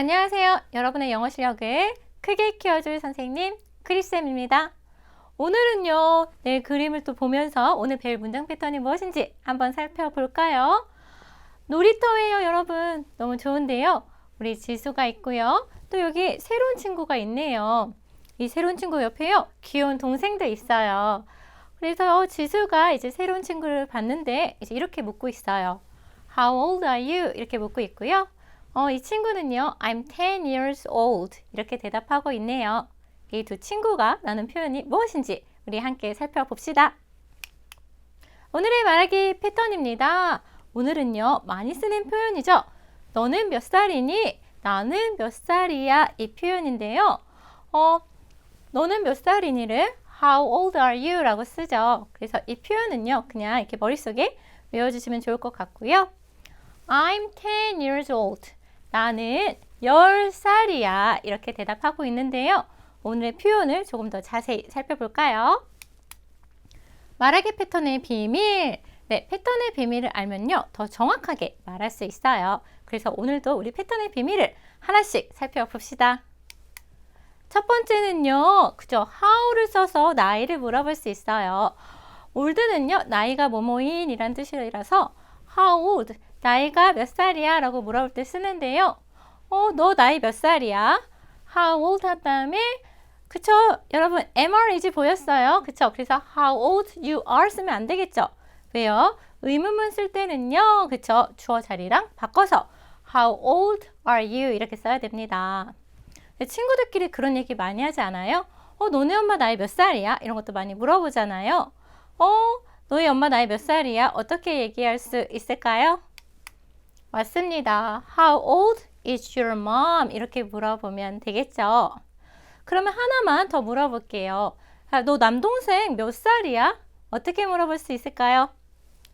안녕하세요. 여러분의 영어 실력을 크게 키워줄 선생님 크리쌤입니다. 오늘은요, 내 그림을 또 보면서 오늘 배울 문장 패턴이 무엇인지 한번 살펴볼까요? 놀이터예요, 여러분. 너무 좋은데요. 우리 지수가 있고요. 또 여기 새로운 친구가 있네요. 이 새로운 친구 옆에요, 귀여운 동생도 있어요. 그래서 지수가 이제 새로운 친구를 봤는데 이제 이렇게 묻고 있어요. How old are you? 이렇게 묻고 있고요. 어, 이 친구는요, I'm 10 years old. 이렇게 대답하고 있네요. 이 두 친구가 나눈 표현이 무엇인지 우리 함께 살펴봅시다. 오늘의 말하기 패턴입니다. 오늘은요, 많이 쓰는 표현이죠. 너는 몇 살이니? 나는 몇 살이야? 이 표현인데요. 어, 너는 몇 살이니를 How old are you? 라고 쓰죠. 그래서 이 표현은요, 그냥 이렇게 머릿속에 외워주시면 좋을 것 같고요. I'm 10 years old. 나는 10살이야. 이렇게 대답하고 있는데요. 오늘의 표현을 조금 더 자세히 살펴볼까요? 말하기 패턴의 비밀. 네, 패턴의 비밀을 알면요. 더 정확하게 말할 수 있어요. 그래서 오늘도 우리 패턴의 비밀을 하나씩 살펴봅시다. 첫 번째는요. 그죠? how를 써서 나이를 물어볼 수 있어요. 올드는요. 나이가 뭐뭐인 이란 뜻이라서 how old 나이가 몇 살이야? 라고 물어볼 때 쓰는데요. 어, 너 나이 몇 살이야? How old 한 다음에 그쵸? 여러분 MR이지 보였어요? 그쵸? 그래서 how old you are 쓰면 안 되겠죠? 왜요? 의문문 쓸 때는요. 그쵸? 주어 자리랑 바꿔서 how old are you 이렇게 써야 됩니다. 친구들끼리 그런 얘기 많이 하지 않아요? 어, 너네 엄마 나이 몇 살이야? 이런 것도 많이 물어보잖아요. 어, 너희 엄마 나이 몇 살이야? 어떻게 얘기할 수 있을까요? 맞습니다. How old is your mom? 이렇게 물어보면 되겠죠. 그러면 하나만 더 물어볼게요. 아, 너 남동생 몇 살이야? 어떻게 물어볼 수 있을까요?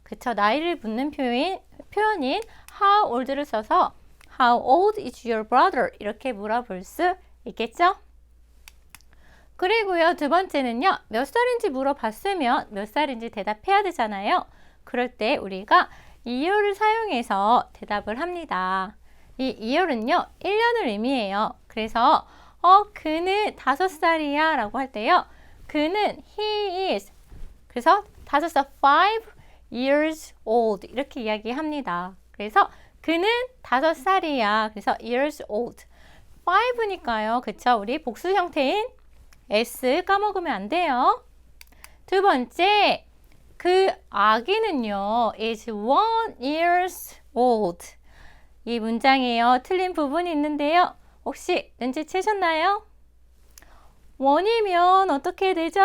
그쵸. 나이를 묻는 표현, 표현인 how old를 써서 How old is your brother? 이렇게 물어볼 수 있겠죠? 그리고요, 두 번째는요, 몇 살인지 물어봤으면 몇 살인지 대답해야 되잖아요. 그럴 때 우리가 이열을 사용해서 대답을 합니다. 이 이열은요, 1년을 의미해요. 그래서 어, 그는 다섯 살이야 라고 할 때요. 그는 he is 그래서 다섯 살 five years old 이렇게 이야기합니다. 그래서 그는 다섯 살이야. 그래서 years old. five니까요. 그쵸? 우리 복수 형태인 s 까먹으면 안 돼요. 두 번째, 그 아기는요, is one years old. 이 문장이에요. 틀린 부분이 있는데요. 혹시 눈치채셨나요? 원이면 어떻게 되죠?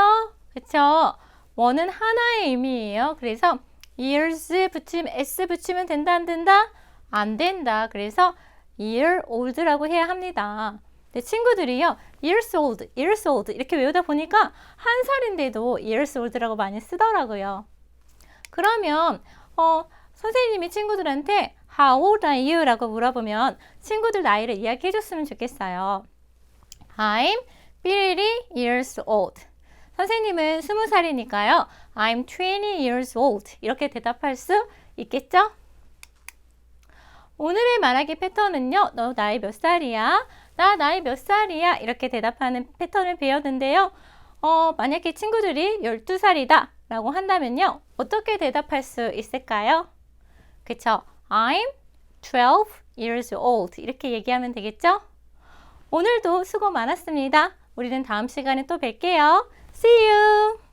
그쵸? 원은 하나의 의미예요. 그래서 years 붙이면 s 붙이면 된다 안 된다? 안 된다. 그래서 year old라고 해야 합니다. 내 친구들이요, years old, years old 이렇게 외우다 보니까 한 살인데도 years old라고 많이 쓰더라고요. 그러면 어, 선생님이 친구들한테 How old are you? 라고 물어보면 친구들 나이를 이야기해 줬으면 좋겠어요. I'm 30 years old. 선생님은 20살이니까요. I'm 20 years old. 이렇게 대답할 수 있겠죠? 오늘의 말하기 패턴은요. 너 나이 몇 살이야? 나 나이 몇 살이야? 이렇게 대답하는 패턴을 배웠는데요. 어, 만약에 친구들이 12살이다 라고 한다면요. 어떻게 대답할 수 있을까요? 그쵸? I'm 12 years old. 이렇게 얘기하면 되겠죠? 오늘도 수고 많았습니다. 우리는 다음 시간에 또 뵐게요. See you!